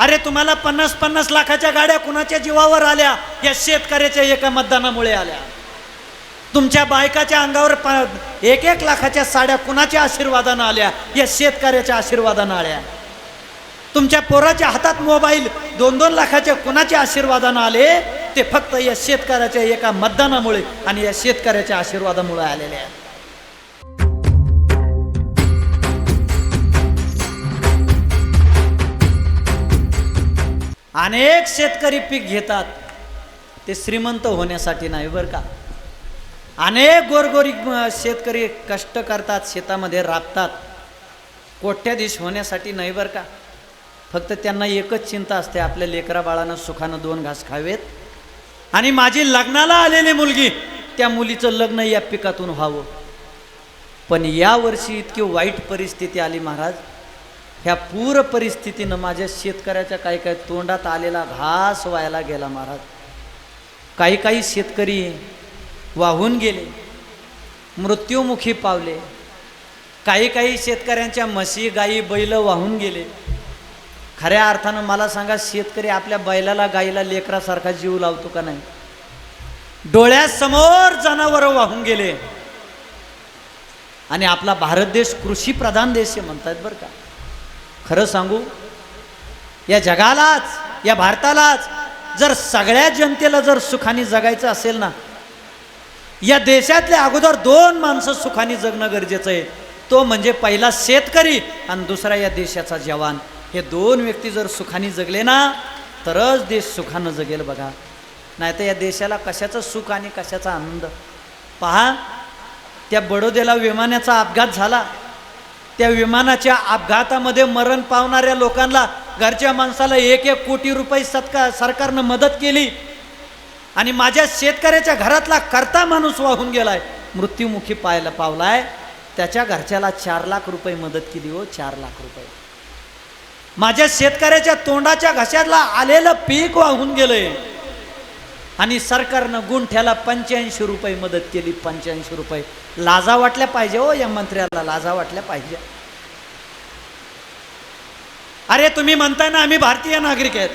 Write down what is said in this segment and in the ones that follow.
अरे तुम्हाला पन्नास पन्नास लाखाच्या गाड्या कुणाच्या जीवावर आल्या? या शेतकऱ्याच्या एका मतदानामुळे आल्या. तुमच्या बायकाच्या अंगावर प- एक एक लाखाच्या साड्या कुणाच्या आशीर्वादानं आल्या? या शेतकऱ्याच्या आशीर्वादानं आल्या. तुमच्या पोराच्या हातात मोबाईल दोन दोन लाखाच्या कुणाच्या आशीर्वादानं आले? ते फक्त या शेतकऱ्याच्या एका मतदानामुळे आणि या शेतकऱ्याच्या आशीर्वादामुळे आलेले आहेत. अनेक शेतकरी पीक घेतात. ते श्रीमंत होण्यासाठी नाही बरं का? अनेक गोरगोरी शेतकरी कष्ट करतात शेतामध्ये राबतात. कोट्याधीश होण्यासाठी नाही बरं का? फक्त त्यांना एकच चिंता असते आपल्या लेकरा बाळानं सुखानं दोन घास खावेत. आणि माझी लग्नाला आलेली मुलगी त्या मुलीचं लग्न या पिकातून व्हावं. पण यावर्षी इतकी वाईट परिस्थिती आली महाराज ह्या पूर परिस्थितीनं माझ्या शेतकऱ्याच्या काही काही तोंडात आलेला घास व्हायला गेला महाराज. काही काही शेतकरी वाहून गेले मृत्युमुखी पावले. काही काही शेतकऱ्यांच्या म्हशी गाई बैल वाहून गेले. खऱ्या अर्थानं मला सांगा शेतकरी आपल्या बैलाला गाईला लेकरासारखा जीव लावतो का नाही? डोळ्यासमोर जनावरं वाहून गेले. आणि आपला भारत देश कृषी प्रधान देश आहे म्हणतात बरं का. खरं सांगू? या जगालाच या भारतालाच जर सगळ्या जनतेला जर सुखाने जगायचं असेल ना या देशातले अगोदर दोन माणसं सुखाने जगणं गरजेचं आहे. तो म्हणजे पहिला शेतकरी आणि दुसरा या देशाचा जवान. हे दोन व्यक्ती जर सुखाने जगले ना तरच देश सुखानं जगेल बघा. नाही तर या देशाला कशाचं सुख आणि कशाचा आनंद? पहा त्या बडोद्याला विमानाचा अपघात झाला. त्या विमानाच्या अपघातामध्ये मरण पावणाऱ्या लोकांना घरच्या माणसाला एक एक कोटी रुपये सत्का सरकारनं मदत केली. आणि माझ्या शेतकऱ्याच्या घरातला करता माणूस वाहून गेलाय. मृत्युमुखी पाहायला पावलाय. त्याच्या घरच्याला चार लाख रुपये मदत केली हो चार लाख रुपये. माझ्या शेतकऱ्याच्या तोंडाच्या घशातला आलेलं पीक वाहून गेलंय. आणि सरकारनं गुंठ्याला पंच्याऐंशी रुपये मदत केली पंच्याऐंशी रुपये. लाजा वाटल्या पाहिजे हो या मंत्र्याला लाजा वाटल्या पाहिजे. अरे तुम्ही म्हणताय ना आम्ही भारतीय नागरिक आहेत.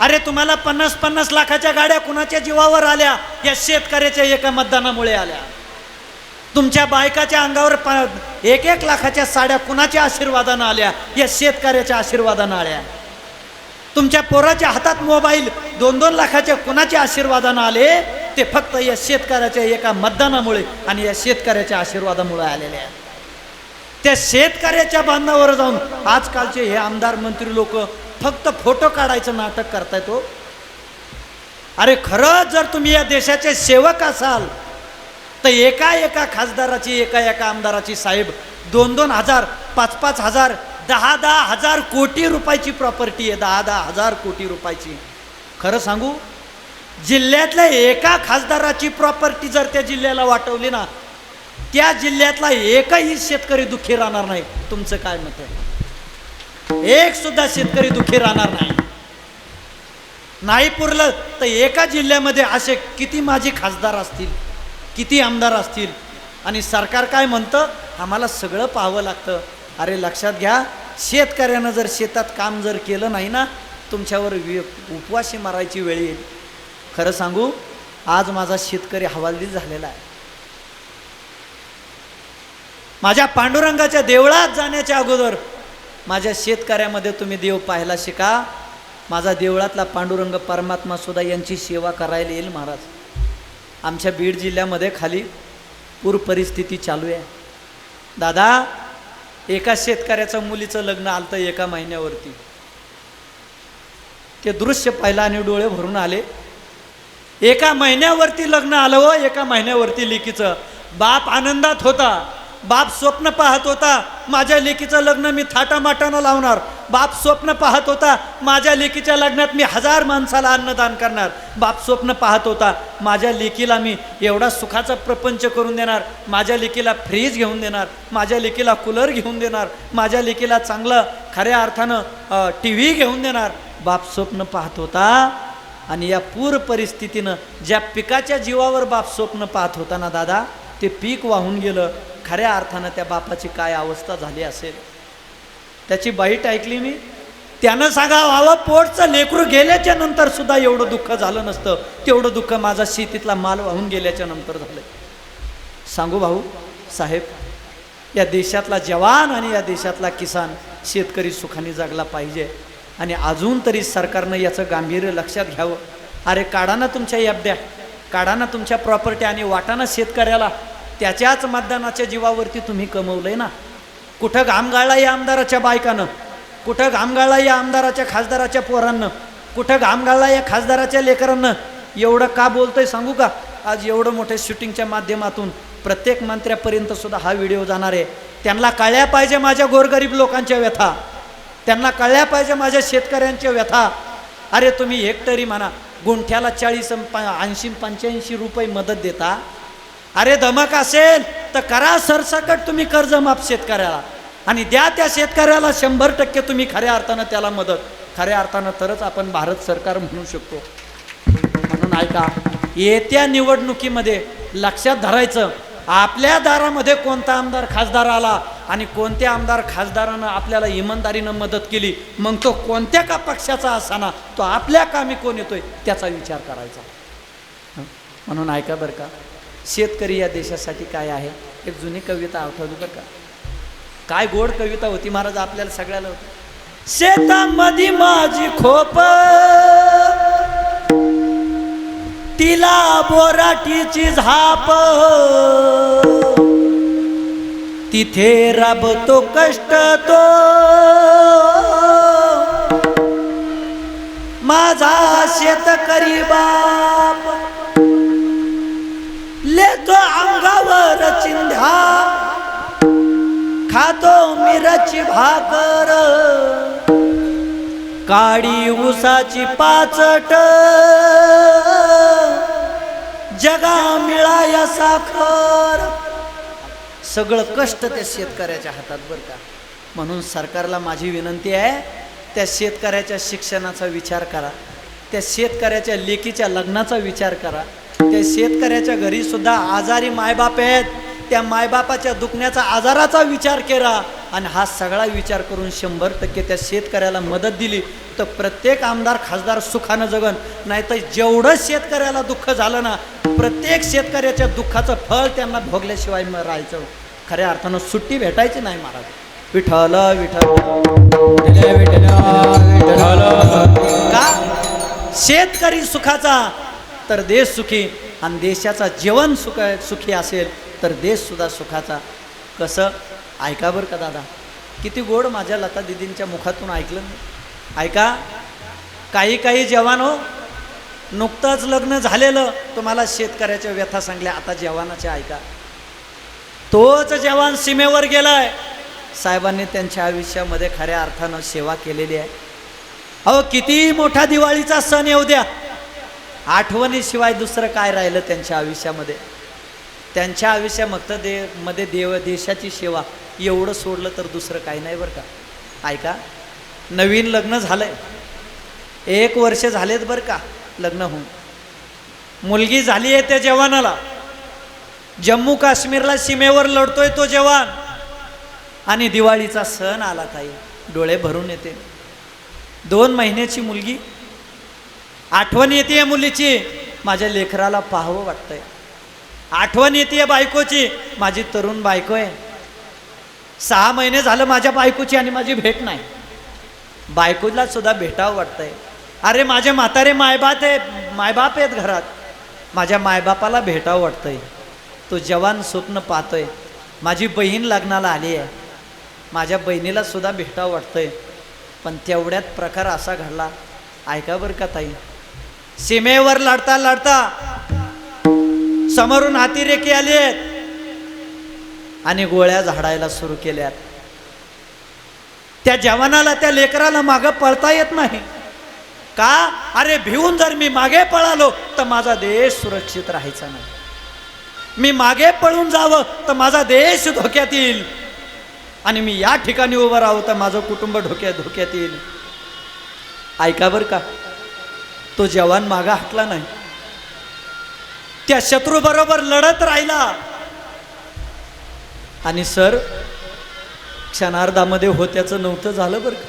अरे तुम्हाला पन्नास पन्नास लाखाच्या गाड्या कुणाच्या जीवावर आल्या? या शेतकऱ्याच्या एका मतदानामुळे आल्या. तुमच्या बायकाच्या अंगावर प- एक एक लाखाच्या साड्या कुणाच्या आशीर्वादानं आल्या? या शेतकऱ्याच्या आशीर्वादानं आल्या. तुमच्या पोराच्या हातात मोबाईल दोन दोन लाखाच्या कुणाच्या आशीर्वादानं आले? ते फक्त या शेतकऱ्याच्या एका मतदानामुळे आणि या शेतकऱ्याच्या आशीर्वादामुळे आलेले आहेत. त्या शेतकऱ्याच्या बांधावर जाऊन आजकालचे हे आमदार मंत्री लोक फक्त फोटो काढायचं नाटक करताय तो हो. अरे खरंच जर तुम्ही या देशाचे सेवक असाल तर एका एका खासदाराची एका एका आमदाराची साहेब दोन दोन हजार पाच पाच हजार दहा दहा हजार कोटी रुपयाची प्रॉपर्टी आहे दहा दहा हजार कोटी रुपयाची. खरं सांगू जिल्ह्यातल्या एका खासदाराची प्रॉपर्टी जर त्या जिल्ह्याला वाटवली ना त्या जिल्ह्यातला एकही शेतकरी दुःखी राहणार नाही. तुमचं काय मत आहे? एक सुद्धा शेतकरी दुःखी राहणार नाही. नाही पुरलं तर एका जिल्ह्यामध्ये असे किती माझे खासदार असतील किती आमदार असतील? आणि सरकार काय म्हणतं? आम्हाला सगळं पाहावं लागतं. अरे लक्षात घ्या शेतकऱ्यानं जर शेतात काम जर केलं नाही ना तुमच्यावर वि उपवाशी मारायची वेळ येईल. खरं सांगू आज माझा शेतकरी हवालदिल झालेला आहे. माझ्या पांडुरंगाच्या देवळात जाण्याच्या अगोदर माझ्या शेतकऱ्यामध्ये तुम्ही देव पाहायला शिका. माझा देवळातला पांडुरंग परमात्मा सुद्धा यांची सेवा करायला येईल महाराज. आमच्या बीड जिल्ह्यामध्ये खाली पूर परिस्थिती चालू आहे. दादा एका शेतकऱ्याचं मुलीचं लग्न आलं एका महिन्यावरती. ते दृश्य पाहिलं आणि डोळे भरून आले. एका महिन्यावरती लग्न आलं हो एका महिन्यावरती लेकीचं. बाप आनंदात होता. बाप स्वप्न पाहत होता माझ्या लेकीचं लग्न मी थाटामाटानं लावणार. बाप स्वप्न पाहत होता माझ्या लेकीच्या लग्नात मी हजार माणसाला अन्नदान करणार. बाप स्वप्न पाहत होता माझ्या लेकीला मी एवढा सुखाचा प्रपंच करून देणार. माझ्या लेकीला फ्रीज घेऊन देणार. माझ्या लेकीला कूलर घेऊन देणार. माझ्या लेकीला चांगलं खऱ्या अर्थानं टी व्ही घेऊन देणार. बाप स्वप्न पाहत होता आणि या पूर परिस्थितीनं ज्या पिकाच्या जीवावर बाप स्वप्न पाहत होता ना दादा ते पीक वाहून गेलं. खऱ्या अर्थानं त्या बापाची काय अवस्था झाली असेल? त्याची बाईट ऐकली मी. त्यानं सांगा व्हावं पोटचं लेकरू गेल्याच्यानंतर सुद्धा एवढं दुःख झालं नसतं. तेवढं दुःख माझा शेतीतला माल वाहून गेल्याच्यानंतर झालं सांगू भाऊ साहेब या देशातला जवान आणि या देशातला किसान शेतकरी सुखाने जगला पाहिजे. आणि अजून तरी सरकारनं याचं गांभीर्य लक्षात घ्यावं. अरे काढा ना तुमच्या एफड्या काढा ना तुमच्या प्रॉपर्टी आणि वाटाना शेतकऱ्याला. त्याच्याच मतदानाच्या जीवावरती तुम्ही कमवलंय ना. कुठं घाम गाळला या आमदाराच्या बायकानं? कुठं घाम गाळला या आमदाराच्या खासदाराच्या पोरांना? कुठं घाम गाळला या खासदाराच्या लेकरांना? एवढं का बोलतोय सांगू का? आज एवढं मोठ्या शूटिंगच्या माध्यमातून प्रत्येक मंत्र्यापर्यंत सुद्धा हा व्हिडिओ जाणार आहे. त्यांना कळल्या पाहिजे माझ्या गोरगरीब लोकांच्या व्यथा. त्यांना कळल्या पाहिजे माझ्या शेतकऱ्यांच्या व्यथा. अरे तुम्ही हेक्टरी म्हणा गुंठ्याला चाळीस ऐंशी पंच्याऐंशी रुपये मदत देता? अरे धमक असेल तर करा सरसकट तुम्ही कर्ज माफ शेतकऱ्याला. आणि द्या त्या शेतकऱ्याला शंभर टक्के तुम्ही खऱ्या अर्थानं त्याला मदत. खऱ्या अर्थानं तरच आपण भारत सरकार म्हणू शकतो. म्हणून ऐका येत्या निवडणुकीमध्ये लक्षात धरायचं आपल्या दारामध्ये कोणता आमदार खासदार आला आणि कोणत्या आमदार खासदारानं आपल्याला इमानदारीनं मदत केली मग तो कोणत्या का पक्षाचा असाना तो आपल्या कामी कोण येतोय त्याचा विचार करायचा. म्हणून ऐका बरं का शेतकरी या देशासाठी काय आहे? एक जुनी कविता आठवली बरं का? काय गोड कविता होती महाराज आपल्याला सगळ्याला होती. शेतामध्ये माझी खोप तिला बोराटीची झाप. तिथे राबतो कष्ट तो. माझा शेतकरी बाप. लेतो अंगावर चिंध्या. खातो मिरची भाकर. काडी उसाची पाचट. जगा मिळाया साखर. सगळं कष्ट त्या शेतकऱ्याच्या हातात बरं का. म्हणून सरकारला माझी विनंती आहे त्या शेतकऱ्याच्या शिक्षणाचा विचार करा त्या शेतकऱ्याच्या लेकीच्या लग्नाचा विचार करा त्या शेतकऱ्याच्या घरीसुद्धा आजारी मायबाप आहेत त्या मायबापाच्या दुखण्याचा आजाराचा विचार केला आणि हा सगळा विचार करून शंभर टक्के त्या शेतकऱ्याला मदत दिली तर प्रत्येक आमदार खासदार सुखानं जगन. नाहीतर जेवढं शेतकऱ्याला दुःख झालं ना प्रत्येक शेतकऱ्याच्या दुःखाचं फळ त्यांना भोगल्याशिवाय मग राहायचं. खऱ्या अर्थानं सुट्टी भेटायची नाही महाराज. विठ्ठल विठ्ठल. का? शेतकरी सुखाचा तर देश सुखी. आणि देशाचा जेवण सुख सुखी असेल तर देश सुद्धा सुखाचा. कसं? ऐका बरं का दादा. किती गोड माझ्या लता दिदींच्या मुखातून ऐकलं मी. ऐका काही काही जवान हो. नुकतंच लग्न झालेलं. तुम्हाला शेतकऱ्याच्या व्यथा सांगल्या. आता जवानाच्या ऐका. तोच जवान सीमेवर गेलाय. साहेबांनी त्यांच्या आयुष्यामध्ये खऱ्या अर्थानं सेवा केलेली आहे. अहो किती मोठा दिवाळीचा सण येऊ द्या. आठवणीशिवाय दुसरं काय राहिलं त्यांच्या आयुष्यामध्ये? त्यांच्या आयुष्यामक्त दे मध्ये देव देशाची सेवा एवढं सोडलं तर दुसरं काही नाही बरं का. ऐका नवीन लग्न झालंय. एक वर्ष झालेत बरं का लग्न होऊन. मुलगी झाली आहे त्या जवानाला. जम्मू काश्मीरला सीमेवर लढतोय तो जवान. आणि दिवाळीचा सण आला ताई डोळे भरून येते. दोन महिन्याची मुलगी. आठवण येते मुलीची. माझ्या लेकराला पाहावं वाटतंय. आठवण येते बायकोची. माझी तरुण बायको आहे. सहा महिने झालं माझ्या बायकोची आणि माझी भेट नाही. बायकोला सुद्धा भेटावं वाटतंय. अरे माझे म्हातारे मायबाप आहे मायबाप आहेत घरात. माझ्या मायबापाला भेटावं वाटतंय. तो जवान स्वप्न पाहतोय. माझी बहीण लग्नाला आली आहे. माझ्या बहिणीला सुद्धा भेटावं वाटतंय. पण तेवढ्यात प्रकार असा घडला. ऐका बरं का ताई. सीमेवर लढता लढता. समोरून हातीरेखी आली आहेत आणि गोळ्या झाडायला सुरू केल्यात. त्या जवानाला त्या लेकराला मागं पळता येत नाही. का? अरे भिवून जर मी मागे पळालो तर माझा देश सुरक्षित राहायचा नाही. मी मागे पळून जावं तर माझा देश धोक्यात येईल. आणि मी या ठिकाणी उभं राहू तर माझं कुटुंब धोक्यात धोक्यात येईल. ऐका बरं का? तो जवान मागा हटला नाही. त्या शत्रू बरोबर लढत राहिला. आणि सर क्षणार्धामध्ये होत्याचं नव्हतं झालं बरं का?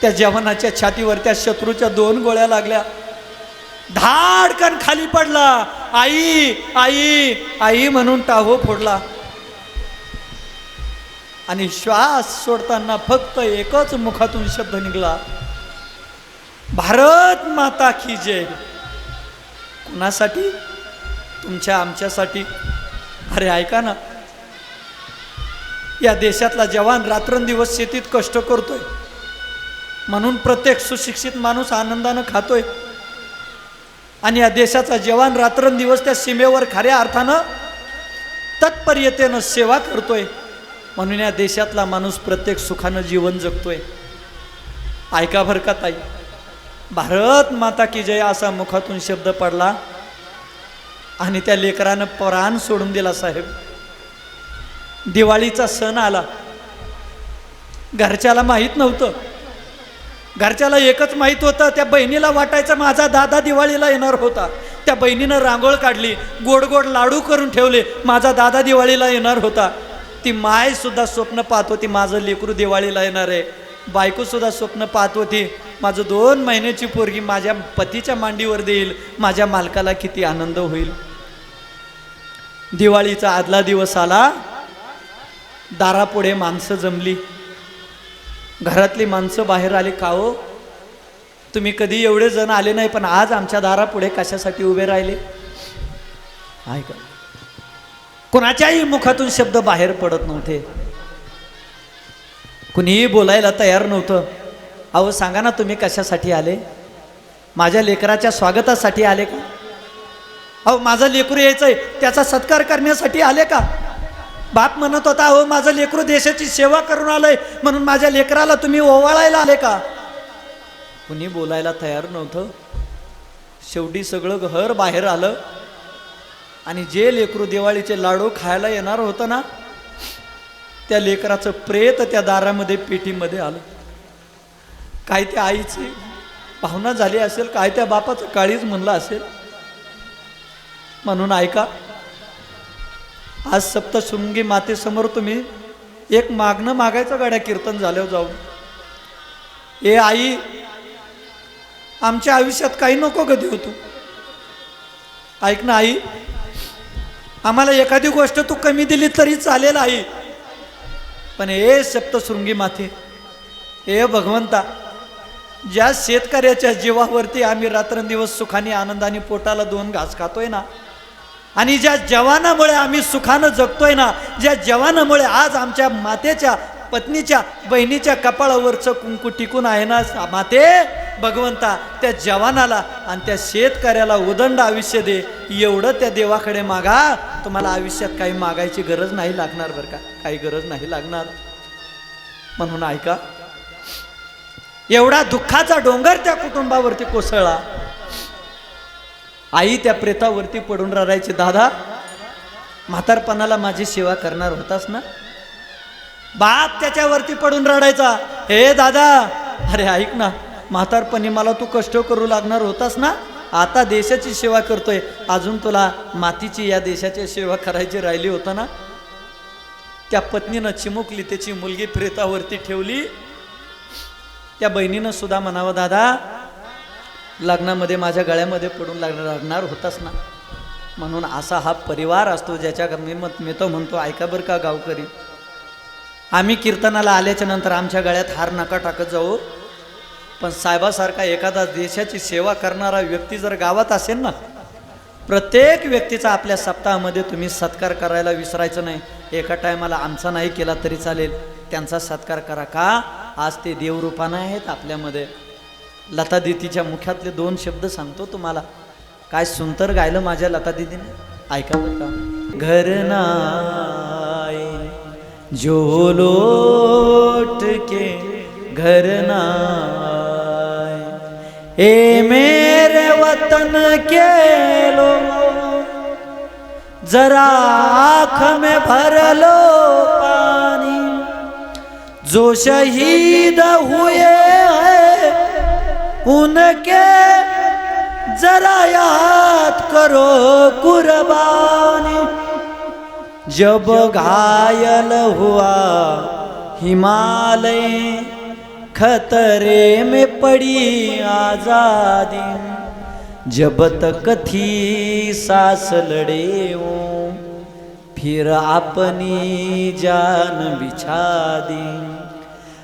त्या जवानाच्या छातीवर त्या शत्रूच्या दोन गोळ्या लागल्या. धाडकन खाली पडला. आई आई आई म्हणून टाहो फोडला. आणि श्वास सोडताना फक्त एकच मुखातून शब्द निघला. भारत माता की जय. कुणासाठी? तुमच्या आमच्यासाठी. अरे ऐका ना. या देशातला जवान रात्रंदिवस शेतीत कष्ट करतोय. म्हणून प्रत्येक सुशिक्षित माणूस आनंदानं खातोय. आणि या देशाचा जवान रात्रंदिवस त्या सीमेवर खऱ्या अर्थानं तत्परतेनं सेवा करतोय. म्हणून या देशातला माणूस प्रत्येक सुखानं जीवन जगतोय. ऐका भर का ताई. भारत माता की जय असा मुखातून शब्द पडला. आणि त्या लेकरानं प्राण सोडून दिला साहेब. दिवाळीचा सण आला. घरच्याला माहीत नव्हतं. घरच्याला एकच माहीत होतं त्या बहिणीला वाटायचं माझा दादा दिवाळीला येणार होता. त्या बहिणीनं रांगोळ काढली गोड गोड लाडू करून ठेवले माझा दादा दिवाळीला येणार होता. ती मायसुद्धा स्वप्न पाहत होती माझं लेकरू दिवाळीला येणार आहे. बायकोसुद्धा स्वप्न पाहत होती माझं दोन महिन्याची पोरगी माझ्या पतीच्या मांडीवर देईल माझ्या मालकाला किती आनंद होईल. दिवाळीचा आदला दिवस आला दारापुढे माणसं जमली. घरातली माणसं बाहेर आली का हो? तुम्ही कधी एवढे जण आले नाही पण आज आमच्या दारापुढे कशासाठी उभे राहिले? ऐका. कुणाच्याही मुखातून शब्द बाहेर पडत नव्हते. कुणीही बोलायला तयार नव्हतं. अहो सांगा ना तुम्ही कशासाठी आले? माझ्या लेकराच्या स्वागतासाठी आले का? अहो माझं लेकरू यायचंय त्याचा सत्कार करण्यासाठी आले का? बाप म्हणत होता अहो माझं लेकरू देशाची सेवा करून आलंय म्हणून माझ्या लेकराला तुम्ही ओवाळायला आले का? कुणी बोलायला तयार नव्हतं. शेवटी सगळं घर बाहेर आलं. आणि जे लेकरू दिवाळीचे लाडू खायला येणार होतं ना त्या लेकराचं प्रेत त्या दारामध्ये पेटीमध्ये आलं. काय त्या आईची भावना झाली असेल काय त्या बापाचं काळीच म्हणलं असेल? म्हणून ऐका आज सप्तशृंगी मातेसमोर तुम्ही एक मागणं मागायचं गाड्या कीर्तन झाल्यावर जाऊन ए आई आमच्या आयुष्यात काही नको कधी होतो. ऐक ना आई आम्हाला एखादी गोष्ट तू कमी दिली तरी चालेल आई. पण हे सप्तशृंगी माथे हे भगवंता ज्या शेतकऱ्याच्या जीवावरती आम्ही रात्रंदिवस सुखाने आनंदाने पोटाला दोन घास खातोय ना आणि ज्या जवानामुळे आम्ही सुखानं जगतोय ना ज्या जवानामुळे आज आमच्या मातेच्या पत्नीच्या बहिणीच्या कपाळावरचं कुंकू टिकून आहे ना माते? भगवंता त्या जवानाला आणि त्या शेतकऱ्याला उदंड आयुष्य दे. एवढं त्या देवाकडे मागा. तुम्हाला आयुष्यात काही मागायची गरज नाही लागणार बरं का? काही गरज नाही लागणार. म्हणून ऐका. एवढा दुःखाचा डोंगर त्या कुटुंबावरती कोसळला. आई त्या प्रेतावरती पडून राहायची दादा म्हातारपणाला माझी सेवा करणार होतास ना? बाप त्याच्यावरती पडून रडायचा. हे दादा अरे ऐक ना म्हातारपणी मला तू कष्ट करू लागणार होतास ना? आता देशाची सेवा करतोय. अजून तुला मातीची या देशाची सेवा करायची राहिली होता ना? त्या पत्नीनं चिमुकली त्याची मुलगी प्रेतावरती ठेवली. त्या बहिणीनं सुद्धा म्हणावं दादा लग्नामध्ये माझ्या गळ्यामध्ये पडून लागणार होतास ना? म्हणून असा हा परिवार असतो ज्याच्या मी मत मी तो म्हणतो ऐका बरं का गावकरी आम्ही कीर्तनाला आल्याच्यानंतर आमच्या गळ्यात हार नका टाकत जाऊ. पण साहेबासारखा एखादा देशाची सेवा करणारा व्यक्ती जर गावात असेल ना प्रत्येक व्यक्तीचा आपल्या सप्ताहामध्ये तुम्ही सत्कार करायला विसरायचं नाही. एका टायमाला आमचा नाही केला तरी चालेल. त्यांचा सत्कार करा का? आज ते देवरूपानं आहेत आपल्यामध्ये. लता दिदीच्या मुखातले दोन शब्द सांगतो तुम्हाला. काय सुंदर गायलं माझ्या लता दिदीने? ऐका बरं का. घर ना जो लोट के घर ए मेरे वतन के लोग जरा आँख में भर लो पानी। जो शहीद हुए हैं, उनके जरा याद करो कुर्बानी। जब घायल हुआ, हिमालय खतरे में पड़ी आज़ादी। जब तक थी सास लड़े हो, फिर अपनी जान बिछा दी।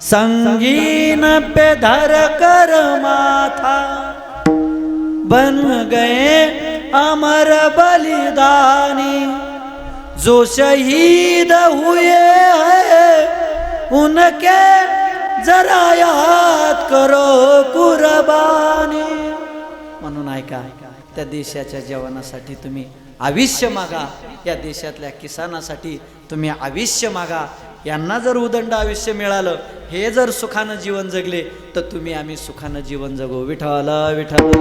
संगीन पे धर कर माथा बन गए अमर बलिदानी। जो शहीद हुए हैं उनके जरा याद करो कुर्बानी। म्हणून ऐका त्या देशाच्या जवानासाठी तुम्ही आयुष्य मागा या देशातल्या किसानासाठी तुम्ही आयुष्य मागा. यांना जर उदंड आयुष्य मिळालं हे जर सुखानं जीवन जगले तर तुम्ही आम्ही सुखानं जीवन जगू. विठाला विठाला